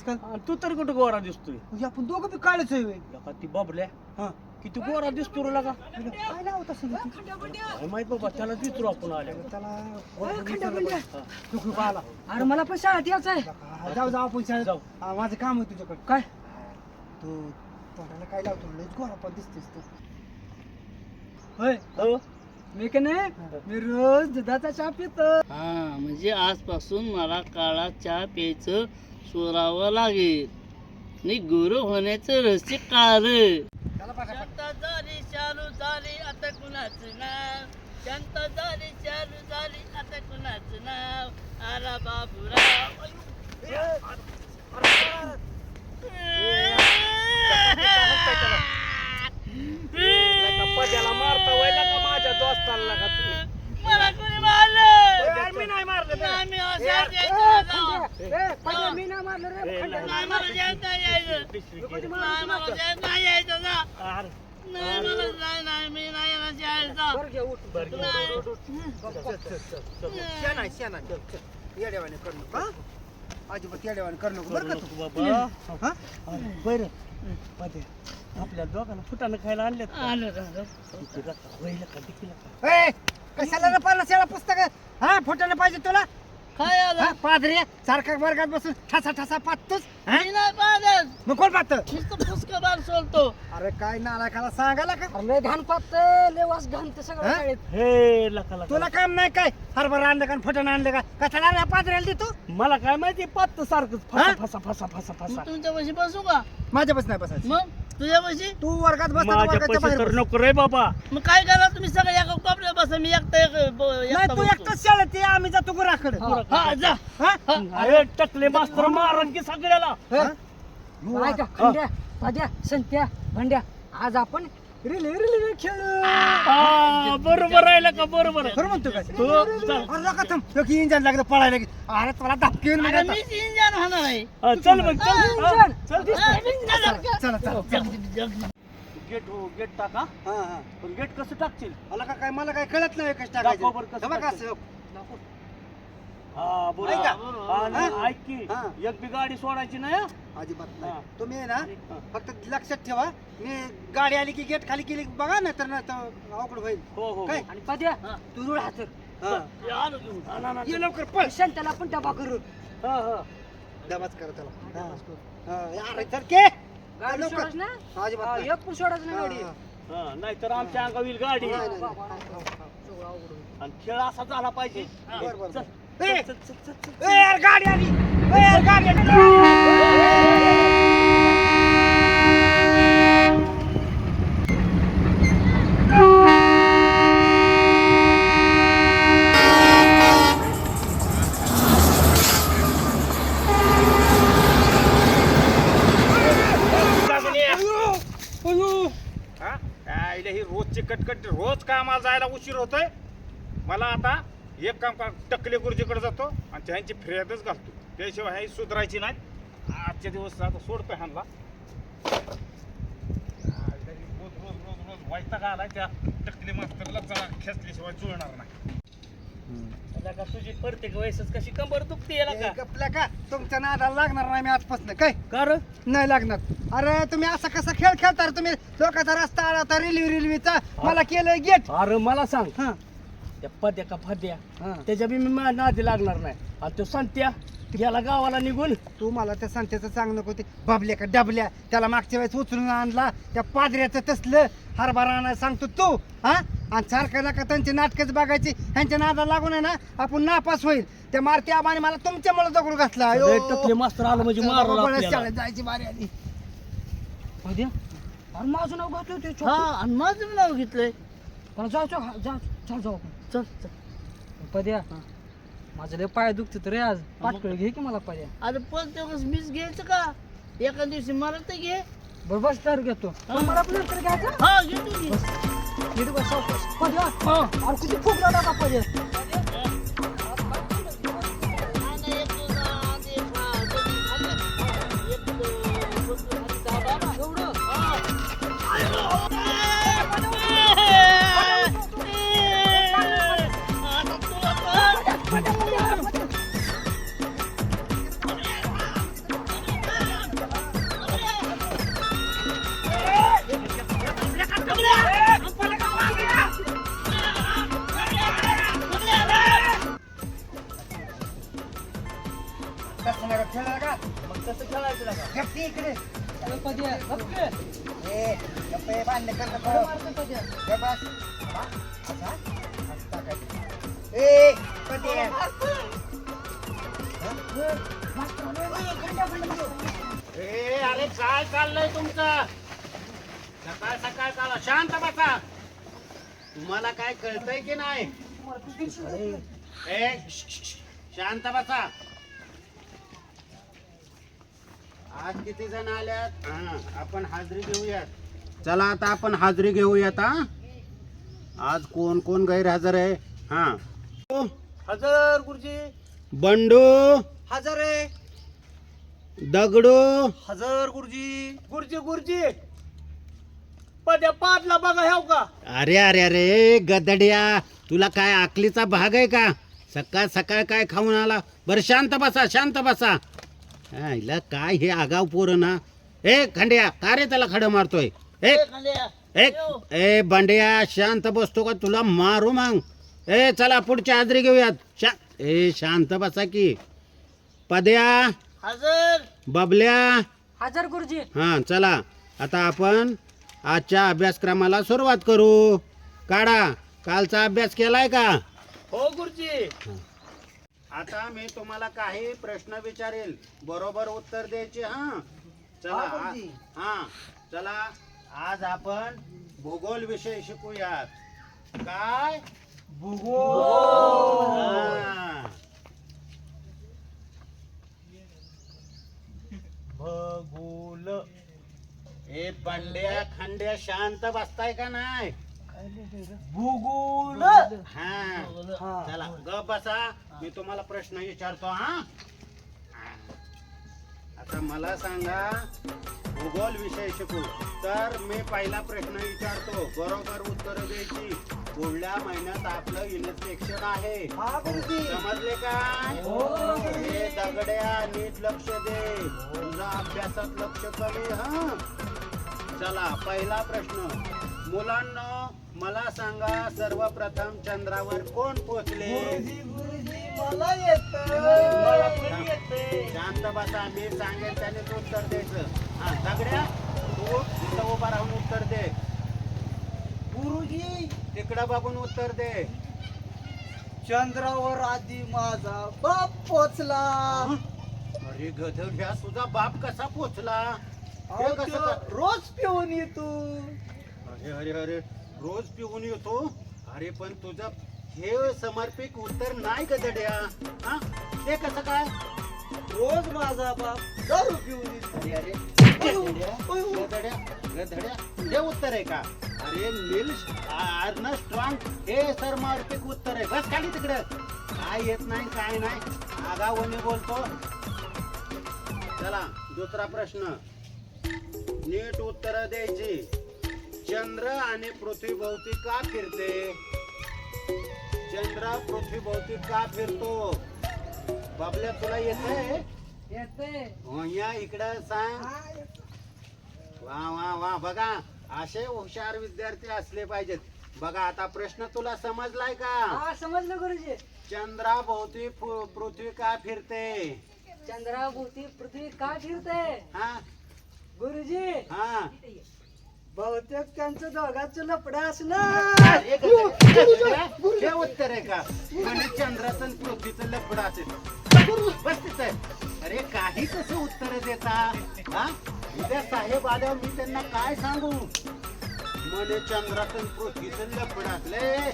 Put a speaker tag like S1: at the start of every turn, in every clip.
S1: आजकाल?
S2: आणि तू तर कुठं गोरा दिसतोय?
S1: म्हणजे आपण दोघं बी काळच आहे.
S2: लका ती बाबल्या.
S1: हा.
S2: किती गोरा दिसतो रे लका
S1: म्हणजे काय
S2: माहीत बाबा त्याला विचारू आपण आल्या.
S1: त्याला
S3: खंडा बंड्या.
S1: दुखू पाहिला
S3: अरे मला पण शाळेत यायचं आहे
S1: हा, जाऊ जाऊ आपण शाळेत.
S2: जाऊ.
S1: हा, माझं काम आहे तुझ्याकडे.
S3: काय?
S1: तू तोंडाला काय लावतो? लईच गोरा पण दिसतेस तू.
S3: होय?
S2: हो.
S3: मी का नाही? मी रोज दुधाचा चहा पितो.
S4: हा म्हणजे आजपासून मला काळा चहा प्यायचं सोरावं लागेल. आणि गुरु होण्याचं रहस्य काळ शांत झाली चालू झाली आता कुणाचं नाव? शांत झाली चालू झाली आता कुणाचं नाव? आला बाबूराव
S2: पद्याला मारता व्हायला का माझ्या दोस्ताला का तुम्ही
S4: मला कोणी मारलं
S2: मी नाही मारलं
S4: नाही, मी असं द्यायचं जाऊ.
S3: ए, पहिले मी नाही मारलं रे
S2: ए,
S3: खंड्या.
S4: नाही मला जेवता यायचं
S2: पिशवी केली.
S4: नाही मला जेवता यायचं जा
S2: अरे,
S4: नाही मला नाही नाही मी नाही येणार शाळेत
S3: बरं घे, उठ.
S2: बरं, घे.
S4: नाही.
S1: शेणा शेणा चल चल येड्यावाने कर नको हा? येड्यावाने कर नको. बरं का तू?
S2: बाबा.
S1: हा?
S2: अरे, बरं. पद्या आपल्या दोघांना फुटानं खायला आणले
S4: आलं झालं.
S1: ए, कशाला शाळा पुस्तक? हा? फोटोने पाहिजे तुला?
S4: काय आलं?
S1: हा पादरे सारखा वर्गात बसून ठसा ठसा हा?
S4: मी नाही पाहत.
S1: मग कोण पाहत?
S4: बार सोलतो.
S1: अरे काय नालायकाला सांगायला का?
S3: अरे लय घाण पाहत लय वास घाण ते सगळं
S1: हा?
S3: शाळेत.
S2: हे लका लका.
S1: तुला काम नाही काय? हरभरा आणलं का फोटो आणलं का? कशाला रे पादऱ्याला देतो?
S2: मला काय माहिती पात सारखंच.
S1: हा?
S2: फसा फसा फसा फसा. फसा
S4: तुमच्या पाशी बसू का?
S1: माझ्या बस नाही बसायचं.
S4: मग? तुझ्या
S1: तू वर्गात बस
S2: माझ्या
S1: वर्गाच्या
S2: पैसे
S1: बाहेर
S2: तर
S1: बस.
S2: नको रे बाबा
S4: मग काय करा तुम्ही सगळे एका कोपऱ्यात बसा मी एकटा एक ब-
S1: नाही
S4: एकटा
S1: तू
S4: बसतो.
S1: एकटाच शाळेत ये आम्ही जातो गुराकडे
S4: हा जा
S1: हा?
S2: अरे टकले मास्तर मारण की सगळ्याला
S1: हा?
S3: काय का खंड्या पाद्या संत्या भंड्या आज आपण रिले रिले खेळू.
S2: हा, बरोबर आहे का? बरोबर. आहे
S1: खरं म्हणतो काय?
S2: तू चल.
S1: अरे नका थांब. तो की इंजन लागलं पळायला की. अरे तुला धपकी येऊन
S4: अरे मीच इंजन होणार आहे.
S2: हा, चल मग चल. हा, चल.
S4: हा, इंजन.
S1: चला चला
S2: गेट हो गेट टाका.
S1: हा हा.
S2: पण गेट कसं टाकशील?
S1: मला का काय मला काय कळत नाही कसं
S2: दाखव बरं
S1: टाकायचं
S2: कसं
S1: हे बघ
S2: टाकायचं.
S1: असं.
S2: हा बोल. आणि
S1: हा?
S2: ऐक की
S1: हा.
S2: एक बी गाडी सोडायची नाही हा?
S1: अजिबात
S2: हा.
S1: नाही तुम्ही आहे ना
S2: हा.
S1: फक्त लक्षात ठेवा मी गाडी आली की गेट खाली केली की बघा ना तर ना तर अवघड होईल
S2: हो हो
S1: काय?
S3: आणि पाद्या
S4: हा.
S3: तू रुळ हात
S1: हा.
S4: हे.
S2: हा, ना, ना,
S1: ये लवकर पळ
S3: शांत्याला पण डबा करू
S2: हा, हा.
S1: दबाच करा त्याला हा. हा, अरे चल के
S3: गाडी
S1: लवकर.
S3: सोडायची ना
S1: अजिबात
S3: हा,
S1: नाही.
S3: एक पण सोडायचं नाही
S1: हा,
S3: गाडी
S1: हा.
S2: हा, नाहीतर आमच्या अंगा होईल गाडी
S1: नाही, नाही, नाही.
S3: नाही.
S2: आणि खेळ असा झाला पाहिजे
S1: बरं, बरं,
S2: चल,
S1: बरं. गाडी आली. गाडी
S5: हा? ही रोजची कटकट रोज कामाला जायला उशीर होतोय? मला आता एक काम कर टकले गुरुजीकडे जातो आणि त्यांची फिर्यादच घालतो. त्याशिवाय ही सुधारायची नाही. आजच्या दिवस आता सोडतोय ह्यांना. रोज रोज रोज रोज वैताग आलाय त्या टकले मास्तरला चला खेचल्याशिवाय जुळणार नाही
S2: आता का तुझी प्रत्येक वेळेसच कशी कंबर दुखते याला का?
S1: गपल्या का तुमच्या नादाला लागणार नाही मी आजपासून काय?
S2: कर
S1: नाही लागणार. अरे तुम्ही असा कसा खेळ खेळता रे तुम्ही? लोकांचा रस्ता आला रेल्वे रेल्वेचा. मला केलं गेट.
S2: अरे मला सांग.
S1: हा.
S2: त्या पद्या का फद्या?
S1: हा.
S2: त्याच्या बी मी नादी लागणार नाही. आणि तो सांगत्या गेला गावाला निघून
S1: तू मला त्या संत्याचं सांग नको ते. बाबल्या का डबल्या? त्याला मागच्या वेळेस उचलून आणला. त्या पादऱ्याचं तसलं हरभरा आणायला सांगतो तू हा? आणि सारखं नका त्यांची नाटकच बघायची. ह्यांच्या नादा लागून आहे ना आपण नापास होईल. त्या मारती आबाने मला तुमच्यामुळे दगड घातला. अयो.
S2: टकले मास्तर आलं म्हणजे
S1: चला
S2: आपल्याला.
S1: शाळेत जायची बारी आली.
S3: अरे माझं नाव घातलं ते
S4: हा आणि माझं नाव घेतलंय.
S3: पण जाऊ जाऊ जाऊ आपण.
S4: चल चल.
S3: पद्या माझं लय पाय दुखत रे आज. पाटकळ घे की मला पद्या.
S4: अरे पण तेवढंच मीच घ्यायचं का? एका दिवशी मला तर घे.
S3: बरं बस तर घेतो. पण मला पण नंतर घ्यायचं?
S4: हा घेतो
S3: नीट बस. सावकाश. पद्या अरे किती फुगला का पद्या.
S6: अरे काय चाललंय तुमचं? सकाळ सकाळ चाला शांत बसा. तुम्हाला काय कळतंय की नाही? ए शांत बसा आज किती जण आल्यात? हा आपण हाजरी घेऊयात. चला आता आपण हाजरी घेऊयात हा. आज कोण कोण गैरहजर आहे? हा.
S2: हजर गुरुजी.
S6: बंडू.
S7: हजर आहे.
S6: दगडू.
S2: हजर गुरुजी. गुरुजी गुरुजी. पद्या पादला बघा ह्याव का?
S6: अरे अरे अरे गदड्या. तुला काय आकलीचा भाग आहे का? सकाळ सकाळ काय खाऊन आला? बरं शांत बसा शांत बसा. हा, हिला काय हे आगाव पोरं ना? ए खंड्या का रे त्याला खडं मारतोय? ए ए ए बंड्या शांत बसतो का तुला? मारू मग. ए चला पुढची हाजरी घेऊयात. शा ए शांत बसा की. पद्या
S4: हजर.
S6: बबल्या.
S3: हजर गुरुजी.
S6: हा चला. आता आपण आजच्या अभ्यासक्रमाला सुरुवात करू. काढा. कालचा अभ्यास केलाय का?
S2: हो गुरुजी.
S6: आता मी तुम्हाला काही प्रश्न विचारेल. बरोबर उत्तर द्यायचे हा? चला आ- हा चला आज आपण भूगोल विषय शिकूयात. काय? भूगोल. भूगोल. ए पंड्या खंड्या शांत बसताय का नाही?
S2: भूगोल.
S6: हा. चला ग बसा. मी तुम्हाला प्रश्न विचारतो हा. आता मला सांगा भूगोल विषय शिकू. तर मी पहिला प्रश्न विचारतो बरोबर उत्तर द्यायची. पुढल्या महिन्यात आपलं इन्स्पेक्शन आहे. समजले काय हे दगड्या नीट लक्ष दे. तुझा अभ्यासात लक्ष कमी हा. चला पहिला प्रश्न. मुलांना मला सांगा सर्वप्रथम चंद्रावर कोण पोचले? शांत बसा मी सांगेन त्याने उत्तर द्यायचं. हा दगड्या तू इथं उभा राहून उत्तर दे.
S2: गुरुजी.
S6: तिकडं बघून उत्तर दे.
S2: चंद्रावर आधी माझा बाप पोचला.
S6: अरे गधड्या तुझा बाप कसा पोचला?
S2: रोज पिऊन येतो.
S6: अरे अरे अरे रोज पिऊन येतो. अरे पण तुझं हे समर्पित उत्तर नाही गधड्या हा? ते कसं काय?
S2: रोज माझा बाप दारू पिऊन येतो.
S6: अरे हे उत्तर आहे का? अरे नील आर्न स्ट्रॉंग हे समर्पित उत्तर आहे. बस खाली तिकडं. काय येत नाही काय नाही. आगावने बोलतो. चला दुसरा प्रश्न. नीट उत्तर द्यायची. चंद्र आणि पृथ्वी भोवती का फिरते? चंद्र पृथ्वी भोवती का फिरतो? बाबल्या तुला
S3: येते
S6: हो, या इकडं सांग. वा वा वा. बघा असे हुशार विद्यार्थी असले पाहिजेत. बघा आता प्रश्न तुला समजलाय का?
S3: हा समजलं गुरुजी.
S6: चंद्राभोवती पृथ्वी का फिरते?
S3: चंद्राभोवती पृथ्वी का फिरते?
S6: हा.
S3: गुरुजी.
S6: हा.
S3: बहुतेक त्यांचं दोघांचं लपडं असणार.
S6: गधड्या, हे उत्तर आहे का? म्हणे चंद्राचं आणि पृथ्वीचं लफडं असेल. बस. अरे काही कसं उत्तर देता. हा? उद्या साहेब आल्यावर मी त्यांना काय सांगू? म्हणे चंद्राचं आणि पृथ्वीचं लफडं असले.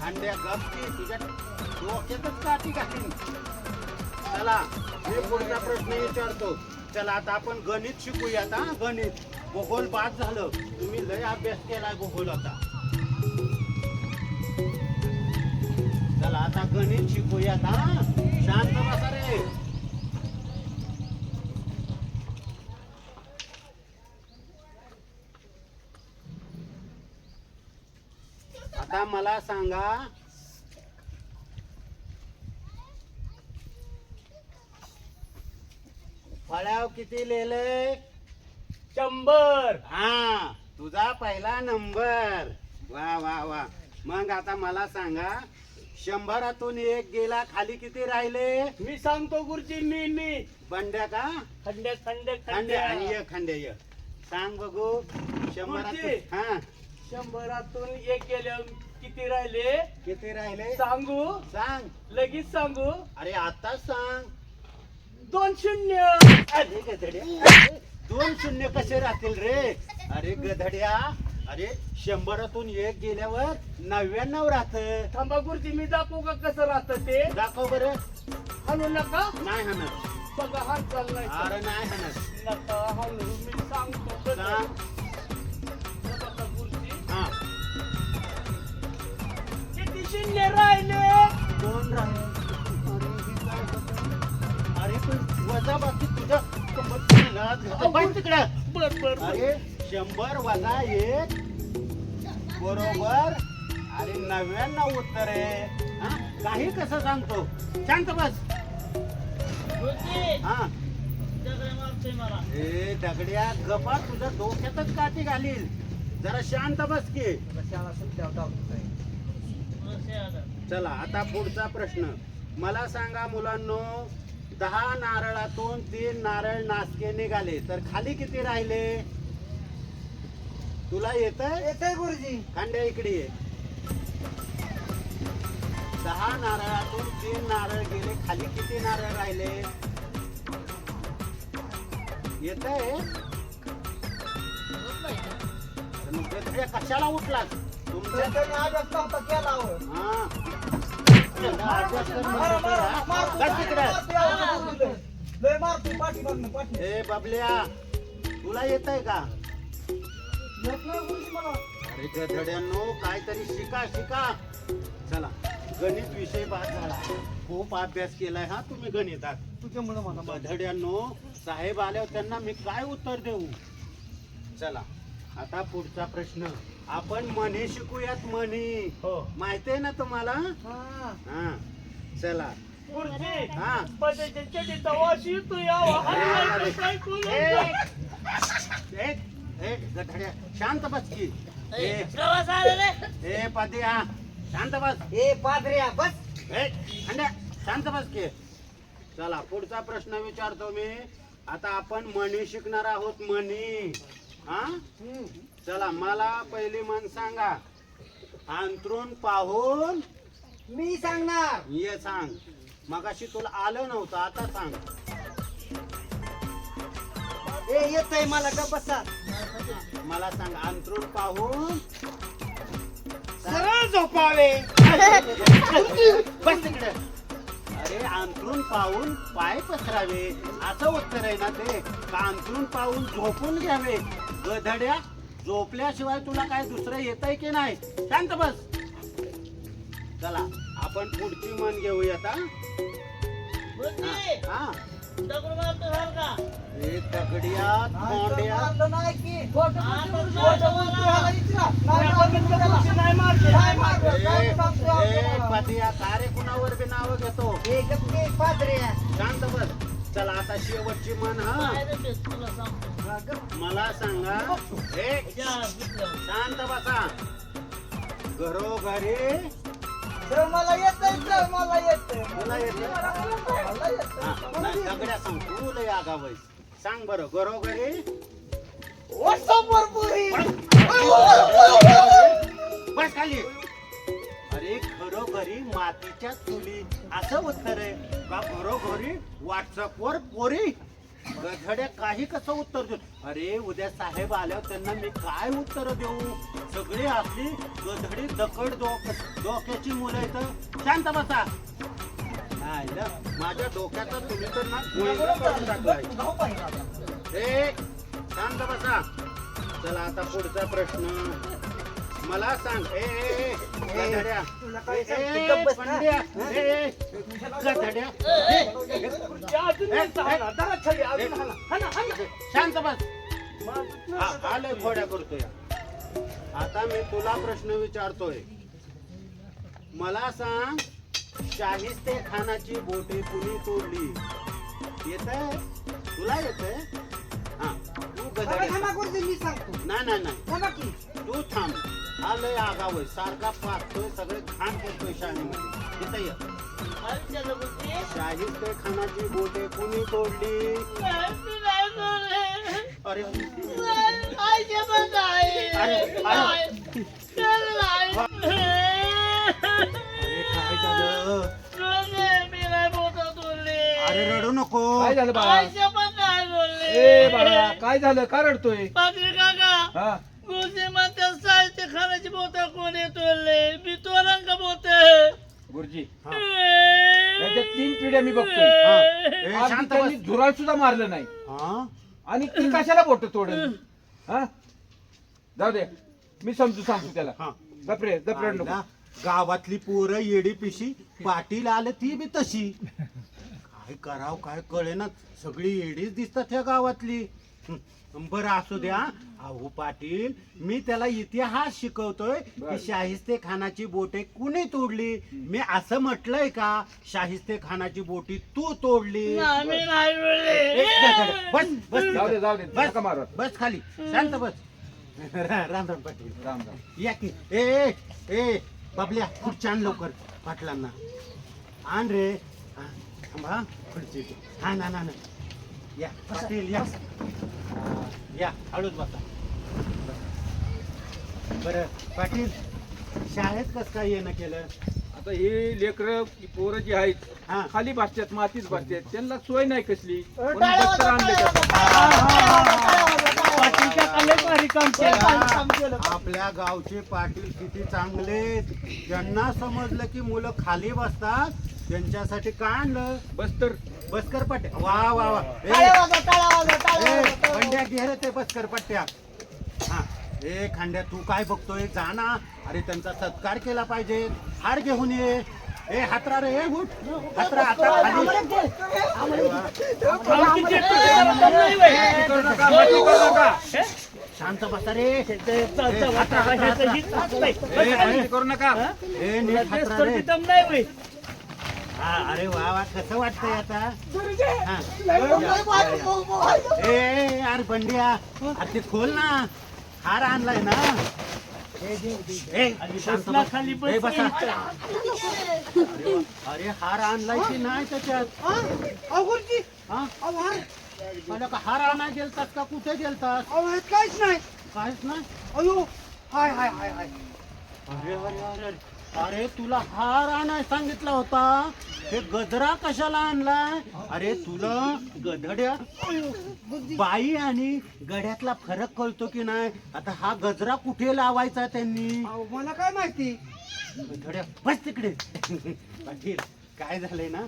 S6: खांद्या गपची तुझ्या डोक्यातच काठी घालीन. चला मी पुढचा प्रश्न विचारतो. चला आता आपण गणित शिकूयात हा? गणित. भूगोल बाद झालं. तुम्ही लय अभ्यास केलाय भूगोल आता. चला आता गणित शिकूयात हा? शांत बसा रे. आता मला सांगा फळ्याव किती लिहिलंय
S2: शंभर.
S6: हा तुझा पहिला नंबर. वा वा वा. मग आता मला सांगा शंभरातून एक गेला खाली किती राहिले?
S2: मी सांगतो गुरुजी मी मी.
S6: बंड्या का?
S2: खंड्या खंड्या
S6: खंडे आणि
S2: खंड्या
S6: ये खंडे ये सांग बघू शंभरातून
S2: गुरुजी.
S6: हा.
S2: शंभरातून एक गेल्या किती राहिले?
S6: किती राहिले?
S2: सांगू?
S6: सांग.
S2: लगेच सांगू?
S6: अरे आता सांग.
S2: दोन शून्य.
S6: अरे गधड्या दोन शून्य कसे राहतील रे? अरे गधड्या अरे शंभरातून एक गेल्यावर नव्याण्णव राहत.
S2: थांबा गुरुजी मी दाखवू का कसं राहतं ते?
S6: दाखव बरं.
S2: हलू नका.
S6: नाही हाणत.
S2: बघा हात चाललाय
S6: अरे नाही हाणत.
S2: नका हलू मी सांगतो कसं.
S6: सांग
S2: बर बर बर.
S6: अरे शंभर वजा एक. बरोबर. अरे नव्याण्णव उत्तर आहे. हा? काही कसं सांगतो? शांत बस. हा. ए दगड्या गपा तुझ्या डोक्यातच काठी घालील. जरा शांत बस की. चला आता पुढचा प्रश्न. मला सांगा मुलांनो दहा नारळातून तीन नारळ नासके निघाले. तर खाली किती राहिले? तुला येत
S1: येतंय गुरुजी.
S6: खांड्या इकडे ये. दहा नारळातून तीन नारळ गेले. खाली किती नारळ राहिले? येत आहे कशाला उठलास? तुमच्या हा. ए बाबल्या तुला येत आहे का? अरे गधड्यांनो काहीतरी शिका शिका. चला गणित विषय बाद झाला. खूप अभ्यास केलाय हा तुम्ही गणितात.
S1: तुझ्यामुळे मला
S6: गधड्यांनो साहेब आल्यावर त्यांना मी काय उत्तर देऊ? चला आता पुढचा प्रश्न. आपण म्हणी शिकूयात म्हणी.
S2: हो.
S6: माहिती आहे ना तुम्हाला? हा. चला.
S2: गुरुजी
S6: हा.
S2: पदाच्या काय?
S6: ए, ए, गधड्या शांत बस की.
S4: ए,
S6: ए,
S4: प्रवास आला रे.
S6: ए पाद्या शांत बस.
S1: ए पादऱ्या बस.
S6: ए शांत बस की. चला पुढचा प्रश्न विचारतो मी. आता आपण म्हणी शिकणार आहोत म्हणी. हा? चला मला पहिली मन सांगा. अंतरून पाहून
S1: मी सांगणार.
S6: ये सांग. मगाशी तुला आलं नव्हतं आता सांग.
S1: ए आहे मला का बसा.
S6: मला सांग अंतरून पाहून.
S1: सरळ झोपावे.
S6: बस तिकडे. अरे अंतरून पाहून पाय पसरावे. असं उत्तर आहे ना ते. का अंतरून पाहून झोपून घ्यावे? गधड्या झोपल्याशिवाय तुला काय दुसरं येत आहे की नाही? शांत बस. चला आपण पुढची मन घेऊया आता हा
S4: का?
S6: ए दगड्या तोंड्या
S2: गुरुजी नाही मारते नाही मारते.
S6: ए, ए, पातिया का रे कुणावर बी नाव घेतो? शांत बस. चला आता शेवटची मन हा. मला सांगा ए
S4: जा, घेतलं.
S6: शांत बसा. घरोघरी.
S1: मला येतंय मला
S6: येते हा, नाही, दगड्या सांग तू लय आगाव आहेस. सांग बरं घरोघरी. बस खाली. अरे घरोघरी मातीच्या चुली. असं उत्तर आहे. का घरोघरी व्हॉट्सअपवर पोरी? गधड्या काही कसं उत्तर देऊ? अरे उद्या साहेब आल्यावर त्यांना मी काय उत्तर देऊ? सगळी आपली गधडी दकड डोक डोक्याची मुलं इथं शांत बसा. नाही ना, माझ्या डोक्याचा तुम्ही तर ना गुळगुळा करून टाकलाय. ए शांत बसा. चला आता पुढचा प्रश्न. मला सांग. ए ए, ए, गधड्या. ए, पंड्या. गधड्या. शांत बस. आलंय खोड्या करतोय. आता मी तुला प्रश्न विचारतोय. मला सांग शाहिस्ते खानाची बोटे कुणी तोडली? येत तुला येत तू
S1: थांबा गुरुजी मी सांगतो.
S6: नाही नाही नाही.
S1: थांबा की.
S6: तू थांब. हा लय सारखा पाहतोय सगळे खान करतोय शाळेमध्ये. इथं ये? शाहीर ते खानाची बोटे कुणी तोडली. अरे. अरे, काय झालं? रडू नको
S8: काय झालं बाळा? ए बाळा काय झालं? का रडतोय?
S2: पाटील काका
S8: हा?
S2: गुरुजी म्हणतात साहित्य खाण्याची बोटं कोणी तोडले मी तोरण का बोट
S8: गुरुजी
S6: हा.
S8: त्याच्या तीन पिढ्या मी बघतोय.
S6: हा. ए,
S8: आज
S6: शांत
S8: त्यांनी
S6: बस.
S8: झुराळ सुद्धा मारलं नाही.
S6: हा?
S8: आणि ती कशाला बोट तोडल? हा. जाऊ दे. मी समजू सांगतो त्याला.
S6: हा.
S8: गपरे गपरे
S6: आईला
S8: नको.
S6: गावातली पोरं येडी पिशी पाटील आलं ती बी तशी. काय कराव काय कळेना. सगळी येडीच दिसतात ह्या गावातली. बरं असू द्या. अहो पाटील मी त्याला इतिहास शिकवतोय. की शाहिस्ते खानाची बोटे कुणी तोडली? मी असं म्हटलंय का शाहिस्ते खानाची बोटी तू तोडली?
S2: आम्ही नाही
S6: बस बस.
S8: जाऊ दे जाऊ दे
S6: बस
S8: नका मारू.
S6: बस खाली. शांत बस. रा- राम राम पाटील.
S8: राम राम.
S6: या की. ए ए, ए बाबल्या खूप छान लवकर पाटलांना. आण रे. थांबा खुर्ची दे. हा ना ना ना. या पाटील या. या हळूच बसा. बर पाटील शाळेत कस काय येणं केलं?
S8: आता हे लेकर पोरं जी आहेत
S6: हा.
S8: खाली बसतात मातीच बसतात. त्यांना सोय नाही कसली. म्हणून बस्तर आणले जातात.
S2: पाटील काका लय भारी काम केलं. भारी काम केलं.
S6: आपल्या गावचे पाटील किती चांगले त्यांना समजलं की मुलं खाली बसतात त्यांच्यासाठी काय आणलं
S8: बस्तर
S6: बसकर पट्ट्या वा वा वा ए,
S2: टाळ्या वाजवा, टाळ्या वाजवा, टाळ्या
S6: ए,
S2: वाजवा, टाळ्या
S6: बंड्या घे रे ते बसकर पट्ट्या हा ए खांड्या तू काय बघतोय जा ना अरे त्यांचा सत्कार केला पाहिजे हार घेऊन ये ए हातरा रे ए उठ हातरा हातरा खाली शांत बसा रे.
S8: ए, करू नका
S6: ए नीट हातरा
S2: तर
S6: रे. हा अरे वा वा कसं वाटतंय आता? हा. ए यार बंड्या अरे ते खोल ना. हार आणलाय ना. ए, शांत
S2: बसला
S6: बस.
S2: खाली
S6: ए,
S2: बस.
S6: बसा. अरे वा. अरे हार आणलाय की नाही त्याच्यात? हा? मला का हार आणाय गेलतात का? कुठे गेलतात
S1: ह्यात काहीच नाही.
S6: काहीच नाही?
S1: अयो हाय हाय हाय हाय.
S6: अरे अरे अरे अरे. अरे तुला हार आणाय सांगितला होता. हे गजरा कशाला आणलाय? अरे तुला गधड्या बाई आणि गड्यातला फरक कळतो की नाही? आता हा गजरा कुठे लावायचा त्यांनी?
S1: अहो मला काय माहिती?
S6: गधड्या बस तिकडे. पाटील काय झालंय ना?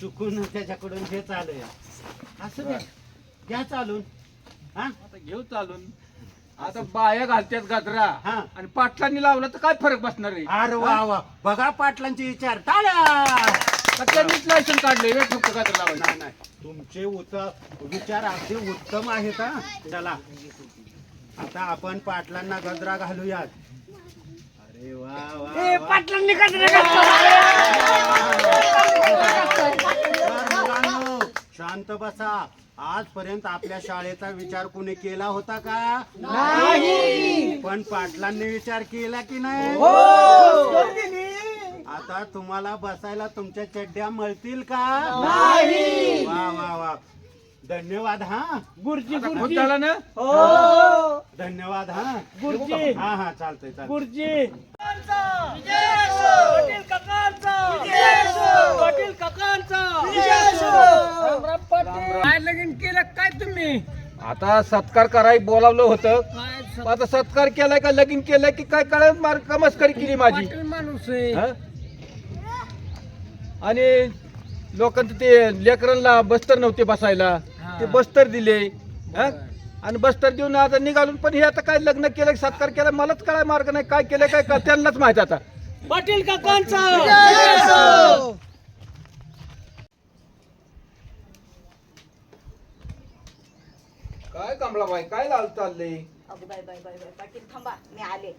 S6: चुकून त्याच्याकडून हे चालू असं घ्या चालून. हा?
S8: आता घेऊ चालून. आता बाया घालतात गाजरा.
S6: हा.
S8: आणि पाटलांनी लावला तर काय फरक बसणार आहे?
S6: अरे वा वा. बघा पाटलांचे विचार. टाळ्या!
S8: त्यांनीच लायसन काढले वे फक्त लावायला
S6: नाही नाही. तुमचे उत विचार अगदी उत्तम आहेत हा. चला. आता आपण पाटलांना गजरा घालूयात. अरे वा वा,
S1: ए
S6: वा.
S1: पाटलांनी
S6: तर मुलांनो, शांत बसा. आजपर्यंत आपल्या शाळेचा विचार कुणी केला होता का? नाही. पण पाटलांनी विचार केला की नाही? आता तुम्हाला बसायला तुमच्या चड्ड्या मिळतील का? नाही. वा वा वा. धन्यवाद हा?
S2: गुरुजी
S8: झालं ना?
S2: हो.
S6: धन्यवाद हा?
S2: गुरुजी.
S6: हा हा चालतंय चालतंय.
S2: गुरुजी. पाटील काकांचा. पाटील. काकांचा
S3: काय लगीन केलं काय तुम्ही?
S8: आता सत्कार कराय बोलावलं होतं.
S3: काय
S8: आता सत्कार केलाय का लगीन केलाय की काय कळ मार्क मस्करी केली माझी?
S3: माणूस आहे.
S8: हा? आणि लोकांचं ते लेकरांना बस्तर नव्हते बसायला. ते बस्तर दिले हा? आणि बस्तर देऊन आता निघालून पण हे आता काय लग्न केलं सत्कार केला मलाच काय मार्ग नाही काय केलं काय काय त्यांनाच माहीत आता.
S2: पाटील काकांचा
S8: काय कमलाबाई काय लाल चाललंय?
S9: अगं bye bye bye bye Patil थांबा मी आले.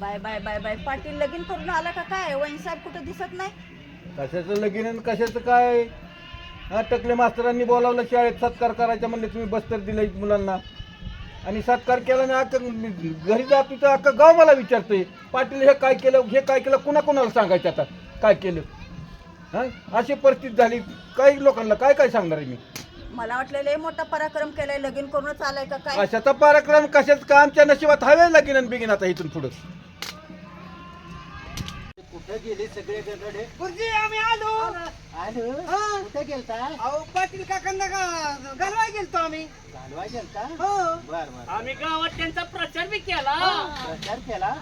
S9: Bye bye bye bye. Patil लगीन करून आला का काय? वैन साहेब कुठं दिसत नाही?
S8: कशाचं लगीन आणि कशाचं काय? हा टकले मास्तरांनी बोलावलं शाळेत सत्कार करायचा म्हणले तुम्ही बस्तर दिलं मुलांना. आणि सत्कार केला ना अख्खं घरी जातो तर अख्खा गाव मला विचारतोय. पाटील हे काय केलं हे काय केलं कुणाकुणाला सांगायचं आता? काय केलं? हा? अशी परिस्थिती झाली. काही लोकांना काय काय सांगणार आहे मी?
S9: मला वाटलं लय मोठा पराक्रम केलाय. लगीन करूनच आलाय का काय?
S8: अशाचा पराक्रम कशाच का आमच्या नशिबात? हवे लगीन आणि बिगीन आता इथून पुढं.
S6: कुठे गेले सगळे
S1: गुरुजी आम्ही आलो.
S6: आलो?
S1: हा.
S6: कुठे गेलता?
S1: अहो पाटील काकांना का घालवाय गेलतो आम्ही.
S6: घालवा गेलता?
S1: हो.
S6: बर बर.
S2: आम्ही गावात त्यांचा प्रचार बी केला.
S6: प्रचार केला?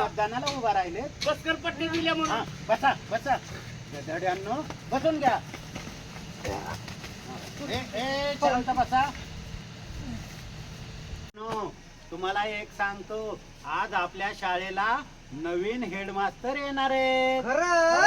S6: मतदानाला उभा राहिले
S2: बसकर पट्टी दिल्या
S6: हा,
S2: म्हणून
S6: बसा बसा. बसून घ्या. ए, ए, शांत बसा. नो, तुम्हाला एक सांगतो आज आपल्या शाळेला नवीन हेडमास्तर येणार आहेत.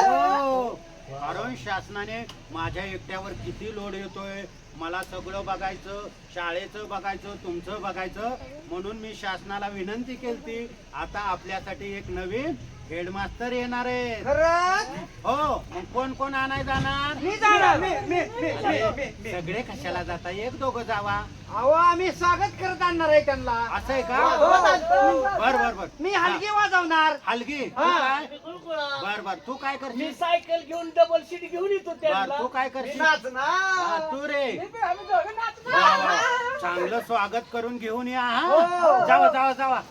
S6: हो. कारण शासनाने माझ्या एकट्यावर किती लोड येतोय मला सगळं बघायचं शाळेचं बघायचं तुमचं बघायचं. म्हणून मी शासनाला विनंती केली आता आपल्यासाठी एक नवीन हेडमास्तर येणार आहे
S1: खरंच?
S6: हो मग कोण कोण आणाय जाणार?
S1: मी जाणार. मी मी मी मी मी मी.
S6: सगळे कशाला जाता? एक दोघं जावा.
S1: अहो आम्ही स्वागत करत आणणार आहे त्यांना.
S6: असं आहे का?
S1: हो.
S6: बर बर बर
S1: मी हलगी वाजवणार.
S6: हलगी? तू
S1: हा.
S6: काय? बर बर. तू काय
S2: मी
S6: करशील
S2: सायकल घेऊन डबल सीट घेऊन येतो
S6: बर
S2: त्यांना.
S6: तू काय करशील?
S1: नाचणार.
S6: तू रे.
S3: आम्ही दोघं नाचणार.
S6: वा, वा. चांगलं स्वागत करून घेऊन या हा.
S1: हो.
S6: जावा जावा जावा.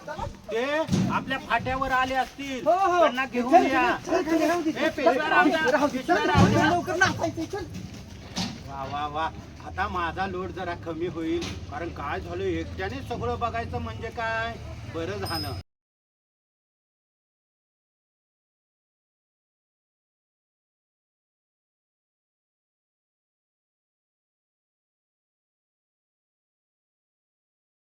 S6: ते आपल्या फाट्यावर आले असतील.
S1: हो, हो.
S6: त्यांना घेऊन या. ए, पिशव्या राहू द्या. पिशव्या राहू द्या. वा वा वा. आता माझा लोड जरा कमी होईल. कारण काय झालं एकट्याने सगळं बघायचं म्हणजे काय? बरं झालं.